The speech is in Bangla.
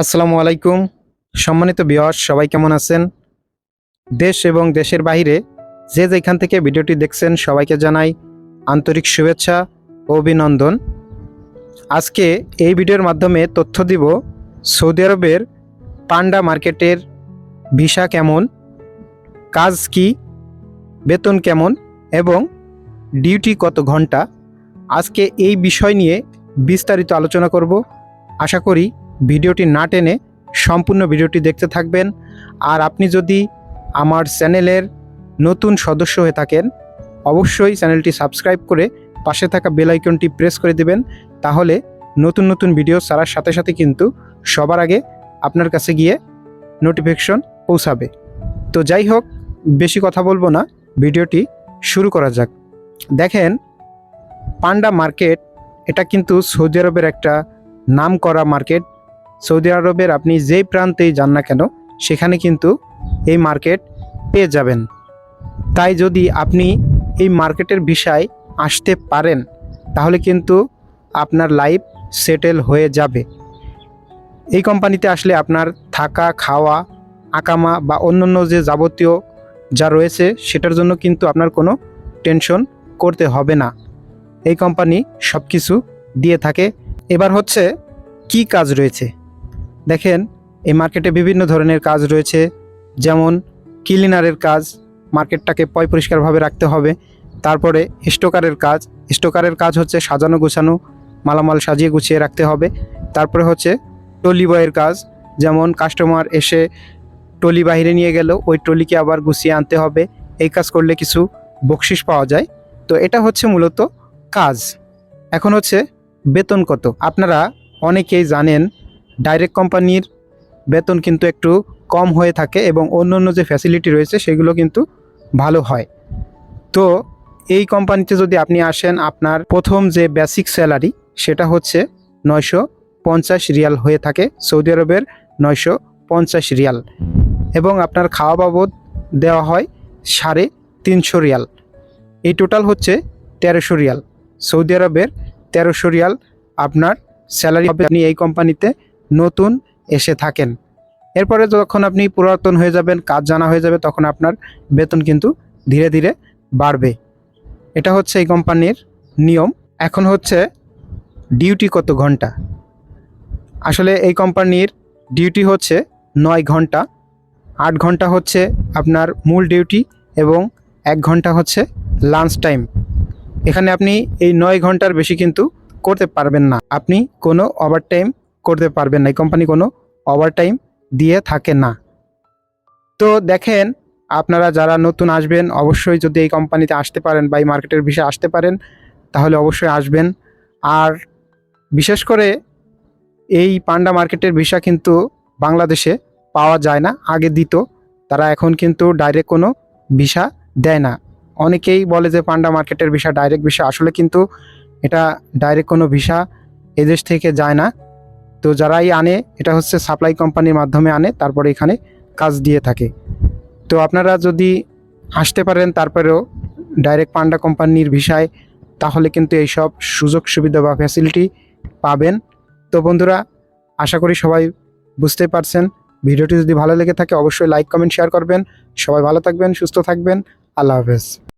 আসসালামু আলাইকুম। সম্মানিত বিয়স সবাই কেমন আছেন? দেশ এবং দেশের বাইরে যে যেখান থেকে ভিডিওটি দেখছেন, সবাইকে জানাই আন্তরিক শুভেচ্ছা ও অভিনন্দন। আজকে এই ভিডিওর মাধ্যমে তথ্য দিব সৌদি আরবের পান্ডা মার্কেটের ভিসা কেমন, কাজ কি, বেতন কেমন এবং ডিউটি কত ঘণ্টা। আজকে এই বিষয় নিয়ে বিস্তারিত আলোচনা করব। আশা করি ভিডিওটি না টেনে সম্পূর্ণ ভিডিওটি দেখতে থাকবেন। আর আপনি যদি আমার চ্যানেলের নতুন সদস্য হয়ে থাকেন, অবশ্যই চ্যানেলটি সাবস্ক্রাইব করে পাশে থাকা বেল আইকনটি প্রেস করে দিবেন। তাহলে নতুন নতুন ভিডিও ছাড়ার সাথে সাথে কিন্তু সবার আগে আপনার কাছে গিয়ে নোটিফিকেশন পৌঁছাবে। তো যাই হোক, বেশি কথা বলব না, ভিডিওটি শুরু করা যাক। দেখেন, পান্ডা মার্কেট, এটা কিন্তু সৌদি আরবের একটা নাম করা মার্কেট। সৌদি আরবের আপনি যেই প্রান্তেই যান না কেন, সেখানে কিন্তু এই মার্কেট পেয়ে যাবেন। তাই যদি আপনি এই মার্কেটের বিষয় আসতে পারেন, তাহলে কিন্তু আপনার লাইফ সেটেল হয়ে যাবে। এই কোম্পানিতে আসলে আপনার থাকা, খাওয়া, আকামা বা অন্যান্য যে যাবতীয় যা রয়েছে, সেটার জন্য কিন্তু আপনার কোনো টেনশন করতে হবে না। এই কোম্পানি সব কিছু দিয়ে থাকে। এবার হচ্ছে কি কাজ রয়েছে? দেখেন, এই মার্কেটে বিভিন্ন ধরনের কাজ রয়েছে, যেমন ক্লিনারের কাজ, মার্কেটটাকে পয় পরিষ্কারভাবে রাখতে হবে, তারপরে স্টোকারের কাজ স্টোকারের কাজ হচ্ছে সাজানো গোছানো, মালামাল সাজিয়ে গুছিয়ে রাখতে হবে, তারপরে হচ্ছে টলি বয়ের কাজ, যেমন কাস্টমার এসে টলি বাইরে নিয়ে গেল, ওই টলিকে আবার গুছিয়ে আনতে হবে, এই কাজ করলে কিছু বকশিস পাওয়া যায়, তো এটা হচ্ছে মূলত কাজ। এখন হচ্ছে বেতন কত? আপনারা অনেকেই জানেন ডাইরেক্ট কোম্পানির বেতন কিন্তু একটু কম হয়ে থাকে এবং অন্য অন্য যে ফ্যাসিলিটি রয়েছে সেগুলো কিন্তু ভালো হয়। তো এই কোম্পানিতে যদি আপনি আসেন, আপনার প্রথম যে বেসিক স্যালারি সেটা হচ্ছে নয়শো পঞ্চাশ রিয়াল হয়ে থাকে। সৌদি আরবের নয়শো পঞ্চাশ রিয়াল এবং আপনার খাওয়া বাবদ দেওয়া হয় সাড়ে তিনশো রিয়াল। এই টোটাল হচ্ছে তেরোশো রিয়াল। সৌদি আরবের তেরোশো রিয়াল আপনার স্যালারি আপনি এই কোম্পানিতে নতুন এসে থাকেন। এরপরে যখন আপনি পুরাতন হয়ে যাবেন, কাজ জানা হয়ে যাবে, তখন আপনার বেতন কিন্তু ধীরে ধীরে বাড়বে। এটা হচ্ছে এই কোম্পানির নিয়ম। এখন হচ্ছে ডিউটি কত ঘণ্টা? আসলে এই কোম্পানির ডিউটি হচ্ছে নয় ঘণ্টা। আট ঘণ্টা হচ্ছে আপনার মূল ডিউটি এবং এক ঘণ্টা হচ্ছে লাঞ্চ টাইম। এখানে আপনি এই নয় ঘণ্টার বেশি কিন্তু করতে পারবেন না। আপনি কোনো ওভার টাইম করতে পারবেন না। এই কোম্পানি কোনো ওভার টাইম দিয়ে থাকে না। তো দেখেন, আপনারা যারা নতুন আসবেন, অবশ্যই যদি এই কোম্পানিতে আসতে পারেন বা এই মার্কেটের বিষয়ে আসতে পারেন, তাহলে অবশ্যই আসবেন। আর বিশেষ করে এই পান্ডা মার্কেটের ভিসা কিন্তু বাংলাদেশে পাওয়া যায় না, আগে দিত। তারা এখন কিন্তু ডাইরেক্ট কোনো ভিসা দেয় না। অনেকেই বলে যে পান্ডা মার্কেটের ভিসা ডাইরেক্ট ভিসা। আসলে কিন্তু এটা ডাইরেক্ট কোনো ভিসা এদেশ থেকে যায় না। তো যারাই আনে, এটা হচ্ছে সাপ্লাই কোম্পানির মাধ্যমে আনে, তারপরে এখানে কাজ দিয়ে থাকে। তো আপনারা যদি আসতে পারেন, তারপরেও ডাইরেক্ট পান্ডা কোম্পানির ভিসায়, তাহলে কিন্তু এইসব সুযোগ সুবিধা বা ফ্যাসিলিটি পাবেন। তো বন্ধুরা, আশা করি সবাই বুঝতে পারছেন। ভিডিওটি যদি ভালো লেগে থাকে, অবশ্যই লাইক কমেন্ট শেয়ার করবেন। সবাই ভালো থাকবেন, সুস্থ থাকবেন। আল্লাহ হাফেজ।